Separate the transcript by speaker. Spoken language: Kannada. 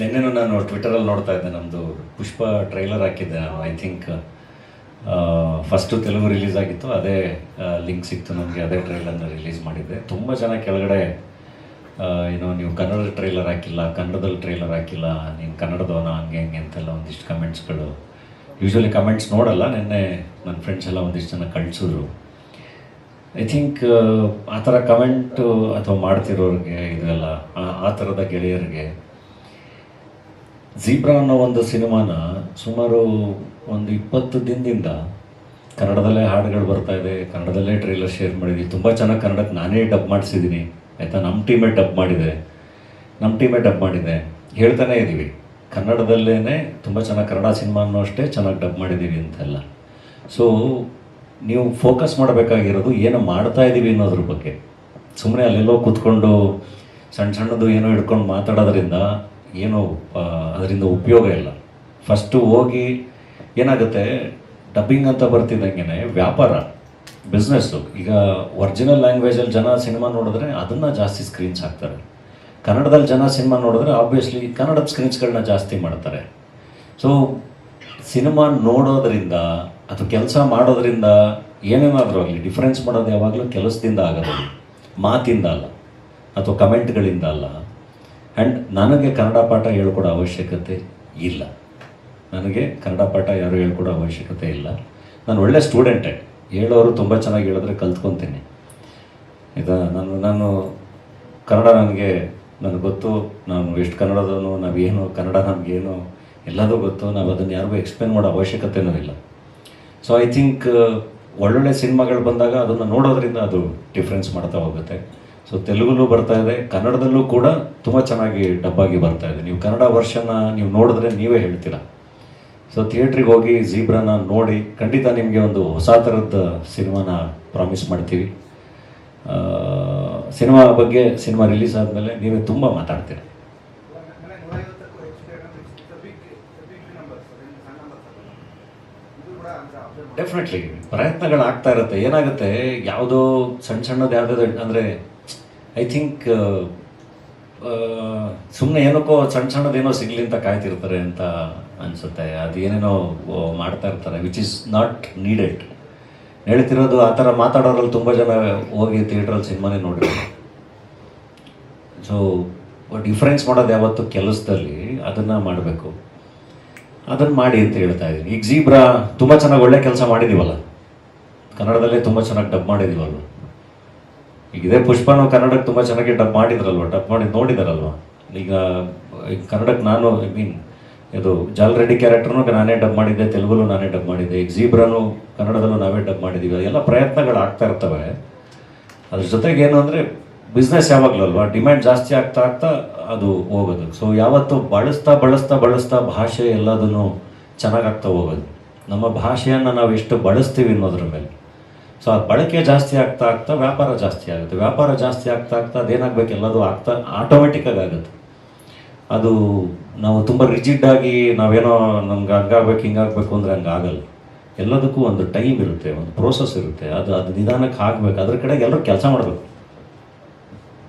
Speaker 1: ನಿನ್ನೆನೂ ನಾನು ಟ್ವಿಟರಲ್ಲಿ ನೋಡ್ತಾ ಇದ್ದೆ ನಮ್ಮದು ಪುಷ್ಪ ಟ್ರೈಲರ್ ಹಾಕಿದ್ದೆ ನಾನು I think first Telugu release ಆಗಿತ್ತು, ಅದೇ ಲಿಂಕ್ ಸಿಕ್ತು ನನಗೆ ಅದೇ ಟ್ರೈಲರ್ನ ರಿಲೀಸ್ ಮಾಡಿದ್ದೆ. ತುಂಬ ಜನ ಕೆಳಗಡೆ ಏನೋ ನೀವು ಕನ್ನಡ ಟ್ರೈಲರ್ ಹಾಕಿಲ್ಲ ಕನ್ನಡದಲ್ಲಿ ಟ್ರೈಲರ್ ಹಾಕಿಲ್ಲ, ನೀನು ಕನ್ನಡದವನ, ಹಂಗೆ ಹಂಗೆ ಅಂತೆಲ್ಲ ಒಂದಿಷ್ಟು ಕಮೆಂಟ್ಸ್ಗಳು ಯೂಶ್ವಲಿ ಕಮೆಂಟ್ಸ್ ನೋಡಲ್ಲ, ನಿನ್ನೆ ನನ್ನ ಫ್ರೆಂಡ್ಸ್ ಎಲ್ಲ ಒಂದಿಷ್ಟು ಜನ ಕಳಿಸಿದ್ರು. ಐ ಥಿಂಕ್ ಆ ಥರ ಕಮೆಂಟು ಅಥವಾ ಮಾಡ್ತಿರೋರಿಗೆ, ಇದೆಲ್ಲ ಆ ಥರದ ಗೆಳೆಯರಿಗೆ ಝೀಬ್ರಾ ಅನ್ನೋ ಒಂದು ಸಿನಿಮಾನ ಸುಮಾರು ಒಂದು ಇಪ್ಪತ್ತು ದಿನದಿಂದ ಕನ್ನಡದಲ್ಲೇ ಹಾಡುಗಳು ಬರ್ತಾ ಇದೆ, ಕನ್ನಡದಲ್ಲೇ ಟ್ರೈಲರ್ ಶೇರ್ ಮಾಡಿದ್ವಿ. ತುಂಬ ಚೆನ್ನಾಗಿ ಕನ್ನಡಕ್ಕೆ ನಾನೇ ಡಬ್ ಮಾಡಿಸಿದ್ದೀನಿ ಆಯಿತಾ? ನಮ್ಮ ಟೀಮೇ ಡಬ್ ಮಾಡಿದೆ. ನಮ್ಮ ಟೀಮೇ ಡಬ್ ಮಾಡಿದೆ. ಹೇಳ್ತಾನೆ ಇದ್ದೀವಿ ಕನ್ನಡದಲ್ಲೇ ತುಂಬ ಚೆನ್ನಾಗಿ ಕನ್ನಡ ಸಿನಿಮಾನೂ ಅಷ್ಟೇ ಚೆನ್ನಾಗಿ ಡಬ್ ಮಾಡಿದ್ದೀವಿ ಅಂತೆಲ್ಲ. ಸೊ ನೀವು ಫೋಕಸ್ ಮಾಡಬೇಕಾಗಿರೋದು ಏನು ಮಾಡ್ತಾ ಇದ್ದೀವಿ ಅನ್ನೋದ್ರ ಬಗ್ಗೆ. ಸುಮ್ಮನೆ ಅಲ್ಲೆಲ್ಲೋ ಕೂತ್ಕೊಂಡು ಸಣ್ಣ ಸಣ್ಣದು ಏನೋ ಹಿಡ್ಕೊಂಡು ಮಾತಾಡೋದ್ರಿಂದ ಏನೋ ಅದರಿಂದ ಉಪಯೋಗ ಇಲ್ಲ. ಫಸ್ಟು ಹೋಗಿ ಏನಾಗುತ್ತೆ ಡಬ್ಬಿಂಗ್ ಅಂತ ಬರ್ತಿದ್ದಂಗೆ ವ್ಯಾಪಾರ ಬಿಸ್ನೆಸ್ಸು ಈಗ ಒರಿಜಿನಲ್ ಲ್ಯಾಂಗ್ವೇಜಲ್ಲಿ ಜನ ಸಿನಿಮಾ ನೋಡಿದ್ರೆ ಅದನ್ನು ಜಾಸ್ತಿ ಸ್ಕ್ರೀನ್ಸ್ ಹಾಕ್ತಾರೆ. ಕನ್ನಡದಲ್ಲಿ ಜನ ಸಿನಿಮಾ ನೋಡಿದ್ರೆ ಆಬ್ವಿಯಸ್ಲಿ ಕನ್ನಡದ ಸ್ಕ್ರೀನ್ಸ್ಗಳನ್ನ ಜಾಸ್ತಿ ಮಾಡ್ತಾರೆ. ಸೊ ಸಿನಿಮಾ ನೋಡೋದರಿಂದ ಅಥವಾ ಕೆಲಸ ಮಾಡೋದರಿಂದ ಏನೇನಾದರೂ ಆಗಲಿ ಡಿಫ್ರೆನ್ಸ್ ಮಾಡೋದು ಯಾವಾಗಲೂ ಕೆಲಸದಿಂದ ಆಗೋದು ಮಾತಿಂದ ಅಲ್ಲ, ಅಥವಾ ಕಮೆಂಟ್ಗಳಿಂದ ಅಲ್ಲ. ಆ್ಯಂಡ್ ನನಗೆ ಕನ್ನಡ ಪಾಠ ಹೇಳ್ಕೊಡೋ ಅವಶ್ಯಕತೆ ಇಲ್ಲ. ನನಗೆ ಕನ್ನಡ ಪಾಠ ಯಾರು ಹೇಳ್ಕೊಡೋ ಅವಶ್ಯಕತೆ ಇಲ್ಲ. ನಾನು ಒಳ್ಳೆ ಸ್ಟೂಡೆಂಟೇ ಹೇಳೋರು ತುಂಬ ಚೆನ್ನಾಗಿ ಹೇಳಿದ್ರೆ ಕಲ್ತ್ಕೊತೀನಿ. ಇದು ನಾನು ನಾನು ಕನ್ನಡ ನನಗೆ ನನಗೆ ಗೊತ್ತು. ನಾನು ಎಷ್ಟು ಕನ್ನಡದವನು, ನಾವೇನು ಕನ್ನಡ ನಮಗೇನು ಎಲ್ಲದೂ ಗೊತ್ತು. ನಾವು ಅದನ್ನು ಯಾರಿಗೂ ಎಕ್ಸ್ಪ್ಲೇನ್ ಮಾಡೋ ಅವಶ್ಯಕತೆನೂ ಇಲ್ಲ. ಸೊ ಐ ಥಿಂಕ್ ಒಳ್ಳೊಳ್ಳೆ ಸಿನಿಮಾಗಳು ಬಂದಾಗ ಅದನ್ನು ನೋಡೋದ್ರಿಂದ ಅದು ಡಿಫ್ರೆನ್ಸ್ ಮಾಡ್ತಾ ಹೋಗುತ್ತೆ. ಸೊ ತೆಲುಗುಲ್ಲೂ ಬರ್ತಾ ಇದೆ, ಕನ್ನಡದಲ್ಲೂ ಕೂಡ ತುಂಬ ಚೆನ್ನಾಗಿ ಡಬ್ಬಾಗಿ ಬರ್ತಾ ಇದೆ. ನೀವು ಕನ್ನಡ ವರ್ಷನ್ನ ನೀವು ನೋಡಿದ್ರೆ ನೀವೇ ಹೇಳ್ತೀರ. ಸೊ ಥಿಯೇಟ್ರಿಗೆ ಹೋಗಿ ಜೀಬ್ರಾನ ನೋಡಿ, ಖಂಡಿತ ನಿಮಗೆ ಒಂದು ಹೊಸ ಥರದ ಸಿನಿಮಾನ ಪ್ರಾಮಿಸ್ ಮಾಡ್ತೀವಿ. ಸಿನಿಮಾ ಬಗ್ಗೆ ಸಿನಿಮಾ ರಿಲೀಸ್ ಆದಮೇಲೆ ನೀವೇ ತುಂಬ ಮಾತಾಡ್ತೀರ. ಡೆಫಿನೆಟ್ಲಿ ಪ್ರಯತ್ನಗಳು ಆಗ್ತಾ ಇರುತ್ತೆ. ಏನಾಗುತ್ತೆ, ಯಾವುದೋ ಸಣ್ಣ ಸಣ್ಣದು ಯಾವುದೋ ಅಂದರೆ ಐ ಥಿಂಕ್ ಸುಮ್ಮನೆ ಏನಕ್ಕೋ ಸಣ್ಣ ಸಣ್ಣದೇನೋ ಸಿಗಲಿ ಅಂತ ಕಾಯ್ತಿರ್ತಾರೆ ಅಂತ ಅನಿಸುತ್ತೆ. ಅದು ಮಾಡ್ತಾ ಇರ್ತಾರೆ ವಿಚ್ ಇಸ್ ನಾಟ್ ನೀಡೆಡ್ ಹೇಳ್ತಿರೋದು ಆ ಥರ ಮಾತಾಡೋರಲ್ಲಿ ತುಂಬ ಜನ ಹೋಗಿ ಥಿಯೇಟ್ರಲ್ಲಿ ಸಿನಿಮಾನೇ ನೋಡಿದ್ರು ಸೊ ಡಿಫ್ರೆನ್ಸ್ ಮಾಡೋದು ಯಾವತ್ತು ಕೆಲಸದಲ್ಲಿ ಅದನ್ನು ಮಾಡಬೇಕು. ಅದನ್ನು ಮಾಡಿ ಅಂತ ಹೇಳ್ತಾ ಇದ್ದೀನಿ. ಈಗ ಜೀಬ್ರಾ ತುಂಬ ಚೆನ್ನಾಗಿ ಒಳ್ಳೆ ಕೆಲಸ ಮಾಡಿದ್ದೀವಲ್ಲ ಕನ್ನಡದಲ್ಲೇ ತುಂಬ ಚೆನ್ನಾಗಿ ಡಬ್ ಮಾಡಿದ್ದೀವಲ್ವ ಈಗ ಇದೇ ಪುಷ್ಪನು ಕನ್ನಡಕ್ಕೆ ತುಂಬ ಚೆನ್ನಾಗಿ ಡಬ್ ಮಾಡಿದ್ರಲ್ವ, ಡಬ್ ಮಾಡಿ ನೋಡಿದಾರಲ್ವ? ಈಗ ಈಗ ಕನ್ನಡಕ್ಕೆ ನಾನು ಐ ಮೀನ್ ಇದು ಜಾಲ್ ರೆಡ್ಡಿ ಕ್ಯಾರೆಕ್ಟರ್ನು ನಾನೇ ಡಬ್ ಮಾಡಿದ್ದೆ ತೆಲುಗುಲು ನಾನೇ ಡಬ್ ಮಾಡಿದ್ದೆ, ಈಗ ಕನ್ನಡದಲ್ಲೂ ನಾವೇ ಡಬ್ ಮಾಡಿದ್ದೀವಿ ಎಲ್ಲ ಪ್ರಯತ್ನಗಳು ಆಗ್ತಾ ಇರ್ತವೆ. ಅದ್ರ ಜೊತೆಗೆ ಏನು ಅಂದರೆ ಬಿಸ್ನೆಸ್ ಯಾವಾಗಲೂ ಅಲ್ವಾ ಡಿಮ್ಯಾಂಡ್ ಜಾಸ್ತಿ ಆಗ್ತಾ ಆಗ್ತಾ ಅದು ಹೋಗೋದು. ಸೊ ಯಾವತ್ತು ಬಳಸ್ತಾ ಬಳಸ್ತಾ ಬಳಸ್ತಾ ಭಾಷೆ ಎಲ್ಲದನ್ನು ಚೆನ್ನಾಗಾಗ್ತಾ ಹೋಗೋದು. ನಮ್ಮ ಭಾಷೆಯನ್ನು ನಾವು ಎಷ್ಟು ಬಳಸ್ತೀವಿ ಅನ್ನೋದ್ರ ಮೇಲೆ. ಸೊ ಆ ಬಳಕೆ ಜಾಸ್ತಿ ಆಗ್ತಾ ಆಗ್ತಾ ವ್ಯಾಪಾರ ಜಾಸ್ತಿ ಆಗುತ್ತೆ. ವ್ಯಾಪಾರ ಜಾಸ್ತಿ ಆಗ್ತಾ ಆಗ್ತಾ ಅದೇನಾಗಬೇಕು? ಎಲ್ಲದೂ ಆಗ್ತಾ ಆಟೋಮೆಟಿಕ್ಕಾಗಿ ಆಗುತ್ತೆ. ಅದು ನಾವು ತುಂಬ ರಿಜಿಡ್ ಆಗಿ ನಾವೇನೋ ನಮ್ಗೆ ಹಂಗಾಗ್ಬೇಕು, ಹಿಂಗಾಗಬೇಕು ಅಂದರೆ ಹಂಗೆ ಆಗಲ್ಲ ಎಲ್ಲದಕ್ಕೂ ಒಂದು ಟೈಮ್ ಇರುತ್ತೆ, ಒಂದು ಪ್ರೋಸೆಸ್ ಇರುತ್ತೆ. ಅದು ಅದು ನಿಧಾನಕ್ಕೆ ಆಗಬೇಕು. ಅದ್ರ ಕಡೆಗೆ ಎಲ್ಲರೂ ಕೆಲಸ ಮಾಡಬೇಕು.